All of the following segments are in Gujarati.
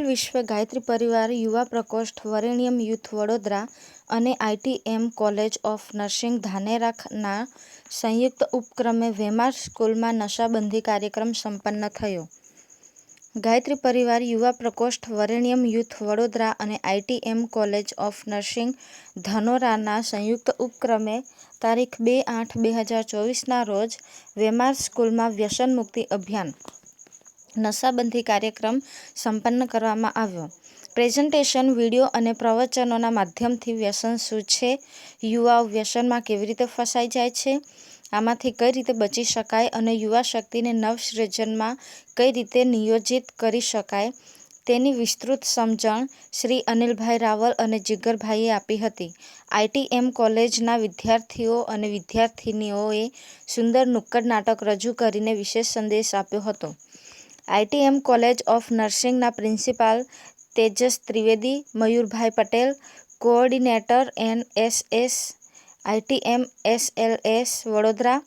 વિશ્વ ગાયત્રી પરિવાર, યુવા પ્રકોષ્ઠ, વરેણ્યમ યુથ, વડોદરા અને આઈટીએમ કોલેજ ઓફ નર્સિંગ ધાનેરાના સંયુક્ત ઉપક્રમે વેમાર સ્કૂલમાં નશાબંધી કાર્યક્રમ સંપન્ન થયો. ગાયત્રી પરિવાર, યુવા પ્રકોષ્ઠ, વરેણ્યમ યુથ, વડોદરા અને આઈટીએમ કોલેજ ઓફ નર્સિંગ ધનોરાના સંયુક્ત ઉપક્રમે તારીખ બે આઠ બે હજાર ચોવીસના રોજ વેમાર સ્કૂલમાં વ્યસન મુક્તિ અભિયાન નશાબંધી કાર્યક્રમ સંપન્ન કરવામાં આવ્યો. પ્રેઝન્ટેશન, વીડિયો અને પ્રવચનોના માધ્યમથી વ્યસન શું છે? યુવાઓ વ્યસનમાં કેવી રીતે ફસાઈ જાય છે? આમાંથી કઈ રીતે બચી શકાય અને યુવા શક્તિને નવસૃજનમાં કઈ રીતે નિયોજિત કરી શકાય? તેની વિસ્તૃત સમજણ શ્રી અનિલભાઈ રાવલ અને જીગરભાઈએ આપી હતી. આઈટીએમ કોલેજના વિદ્યાર્થીઓ અને વિદ્યાર્થિનીઓએ સુંદર નુક્કડ નાટક રજૂ કરીને વિશેષ સંદેશ આપ્યો હતો. ITM college of નર્સિંગના principal Tejas Trivedi, Mayurbhai Patel, coordinator S, ITM S L S Vadodara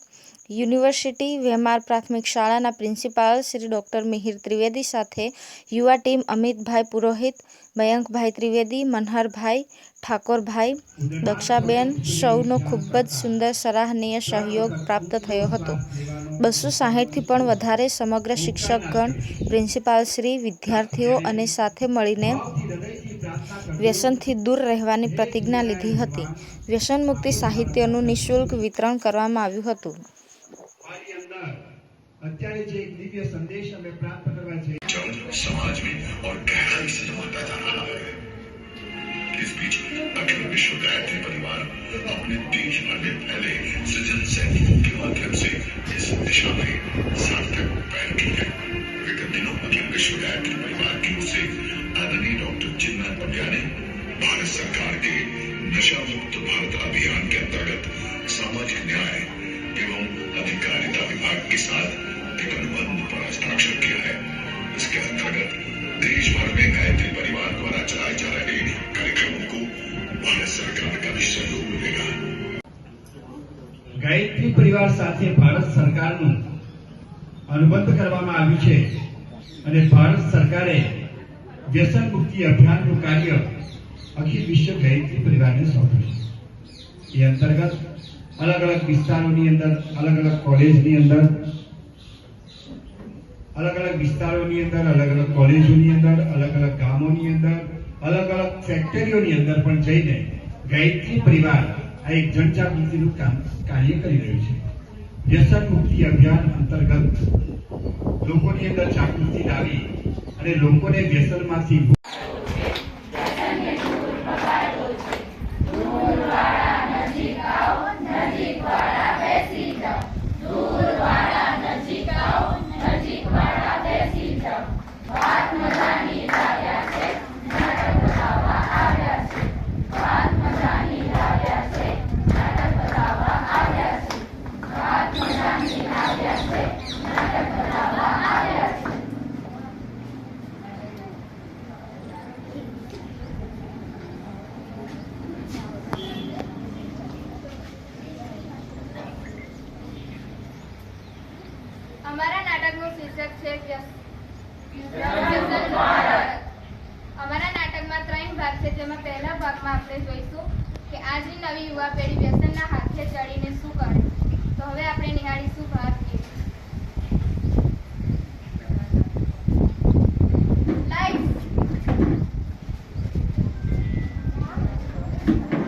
university Vemar પ્રાથમિક શાળાના પ્રિન્સિપાલ શ્રી ડૉક્ટર મિહિર ત્રિવેદી સાથે યુવા ટીમ અમિતભાઈ પુરોહિત, મયંકભાઈ ત્રિવેદી, મનહરભાઈ ઠાકોરભાઈ, દક્ષાબેન સૌનો ખૂબ જ સુંદર સરાહનીય સહયોગ પ્રાપ્ત થયો હતો. બસો સાહીઠથી પણ વધારે સમગ્ર શિક્ષકગણ પ્રિન્સિપાલશ્રી વિદ્યાર્થીઓ અને સાથે મળીને વ્યસનથી દૂર રહેવાની પ્રતિજ્ઞા લીધી હતી. વ્યસન મુક્તિ સાહિત્યનું નિઃશુલ્ક વિતરણ કરવામાં આવ્યું હતું. અત્યારે જે એક દિવ્ય સંદેશ અમે પ્રાપ્ત કરવા જઈ जब समाज में और गहराई से जमाता जा रहा है इस बीच अखिल विश्व गायत्री परिवार अपने देश भर में फैले सृजन सैनिकों के माध्यम से इस दिशा में सार्थक पहल की है विगत दिनों अखिल विश्व गायत्री परिवार की ओर से आदरणीय डॉक्टर चिन्मय पंड्या ने भारत सरकार के नशा मुक्त भारत अभियान के अंतर्गत सामाजिक न्याय एवं अधिकारिता विभाग के साथ एक अनुबंध पर हस्ताक्षर किया है इसके अंतर्गत देश भर में गायत्री परिवार द्वारा चलाए जा रहे कार्यक्रमों को भारत सरकार का भी सहयोग मिलेगा ગાયત્રી પરિવાર સાથે ભારત સરકારનું અનુબંધ કરવામાં આવ્યું છે અને ભારત સરકારે વ્યસન મુક્તિ અભિયાનનું કાર્ય અખિલ વિશ્વ ગાયત્રી પરિવારને સોંપ્યું છે એ અંતર્ગત અલગ અલગ વિસ્તારોની અંદર અલગ અલગ કોલેજની અંદર અલગ અલગ વિસ્તારોની અંદર અલગ અલગ કોલેજોની અંદર અલગ અલગ ગામોની અંદર અલગ અલગ ફેક્ટરીઓની અંદર પણ જઈને ગાયત્રી પરિવાર આ એક જનજાગૃતિનું કામ કાર્ય કરી રહ્યું છે. વ્યસન મુક્તિ અભિયાન અંતર્ગત લોકોની અંદર જાગૃતિ લાવી અને લોકોને વ્યસનમાંથી અમારા નાટકમાં ત્રણ ભાગ છે, જેમાં પહેલા ભાગમાં આપણે જોઈશું કે આજની નવી યુવા પેઢી વ્યસનના હાથે ચડીને શું કરે તો હવે આપણે નિહાળીશું ભાગ Thank you.